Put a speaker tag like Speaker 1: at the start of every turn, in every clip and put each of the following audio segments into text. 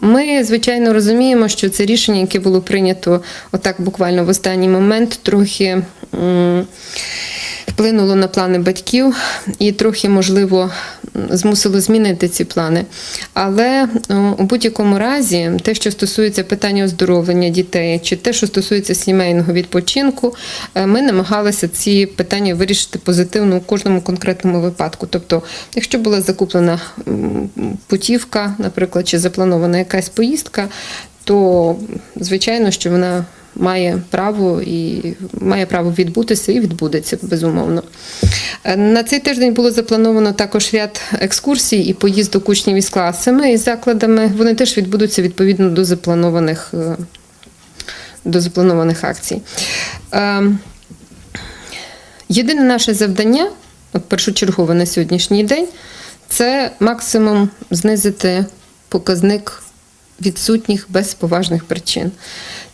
Speaker 1: Ми, звичайно, розуміємо, що це рішення, яке було прийнято отак буквально в останній момент, трохи. Вплинуло на плани батьків і трохи, можливо, змусило змінити ці плани. Але у будь-якому разі, те, що стосується питання оздоровлення дітей, чи те, що стосується сімейного відпочинку, е, ми намагалися ці питання вирішити позитивно у кожному конкретному випадку. Тобто, якщо була закуплена путівка, наприклад, чи запланована якась поїздка, то звичайно, що вона має право і має право відбутися і відбудеться безумовно. Е, На цей тиждень було заплановано також ряд екскурсій і поїздок учнів із класами і закладами. Вони теж відбудуться відповідно до запланованих, е, до запланованих акцій. Е, Єдине наше завдання, от першочергове на сьогоднішній день, це максимум знизити показник відсутніх без поважних причин.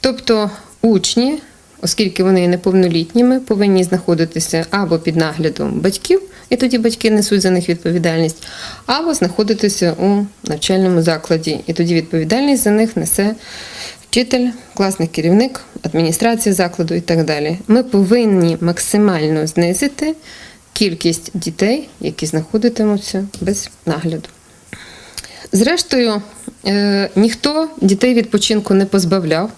Speaker 1: Тобто учні, оскільки вони є неповнолітніми, повинні знаходитися або під наглядом батьків, і тоді батьки несуть за них відповідальність, або знаходитися у навчальному закладі, і тоді відповідальність за них несе вчитель, класний керівник, адміністрація закладу і так далі. Ми повинні максимально знизити кількість дітей, які знаходитимуться без нагляду. Зрештою, е, ніхто дітей відпочинку не позбавляв.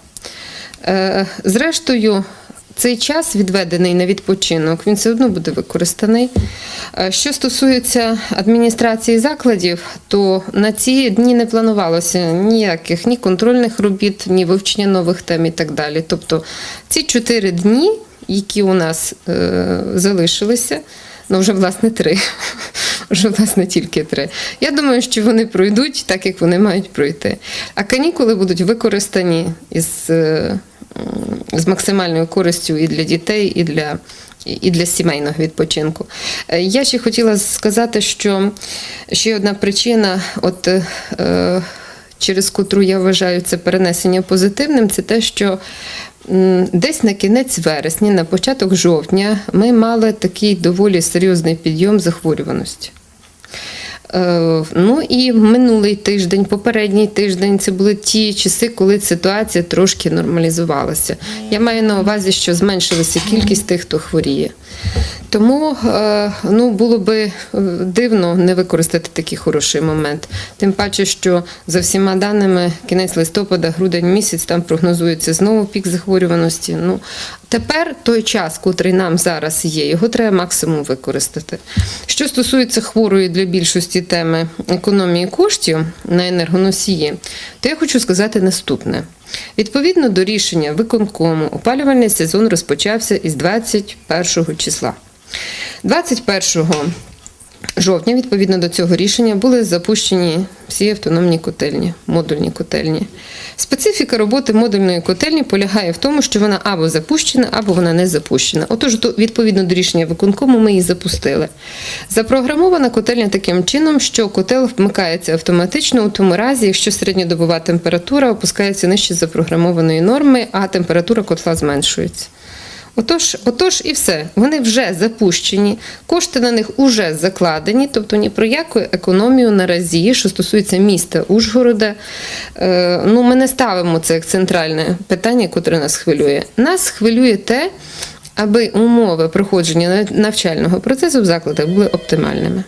Speaker 1: Е, Зрештою, цей час, відведений на відпочинок, він все одно буде використаний. Е, Що стосується адміністрації закладів, то на ці дні не планувалося ніяких ні контрольних робіт, ні вивчення нових тем і так далі. Тобто ці чотири дні, які у нас е, залишилися, ну вже власне три. Вже власне тільки три. Я думаю, що вони пройдуть так, як вони мають пройти. А канікули будуть використані із, е, з максимальною користю і для дітей, і для, і для сімейного відпочинку. Е, Я ще хотіла сказати, що ще одна причина, от, е, через котру я вважаю це перенесення позитивним, це те, що Десь на кінець вересня, на початок жовтня, ми мали такий доволі серйозний підйом захворюваності. Е, Ну і минулий тиждень, попередній тиждень це були ті часи, коли ситуація трошки нормалізувалася. Я маю на увазі, що зменшилася кількість тих, хто хворіє. Тому е, ну, було би е, дивно не використати такий хороший момент. Тим паче, що за всіма даними кінець листопада, грудень місяць там прогнозується знову пік захворюваності. Ну, тепер той час, котрий нам зараз є, його треба максимум використати. Що стосується хворої для більшості теми економії коштів на енергоносії, то я хочу сказати наступне. Відповідно до рішення виконкому, опалювальний сезон розпочався із 21 числа. 21 жовтня, відповідно до цього рішення, були запущені всі автономні котельні, модульні котельні. Специфіка роботи модульної котельні полягає в тому, що вона або запущена, або вона не запущена. Отож, відповідно до рішення виконкому, ми її запустили. Запрограмована котельня таким чином, що котел вмикається автоматично у тому разі, якщо середньодобова температура опускається нижче запрограмованої норми, а температура котла зменшується. Отож, отож і все. Вони вже запущені, кошти на них вже закладені, тобто ні про яку економію наразі, що стосується міста Ужгорода. Е, ну, ми не ставимо це як центральне питання, яке нас хвилює. Нас хвилює те, аби умови проходження навчального процесу в закладах були оптимальними.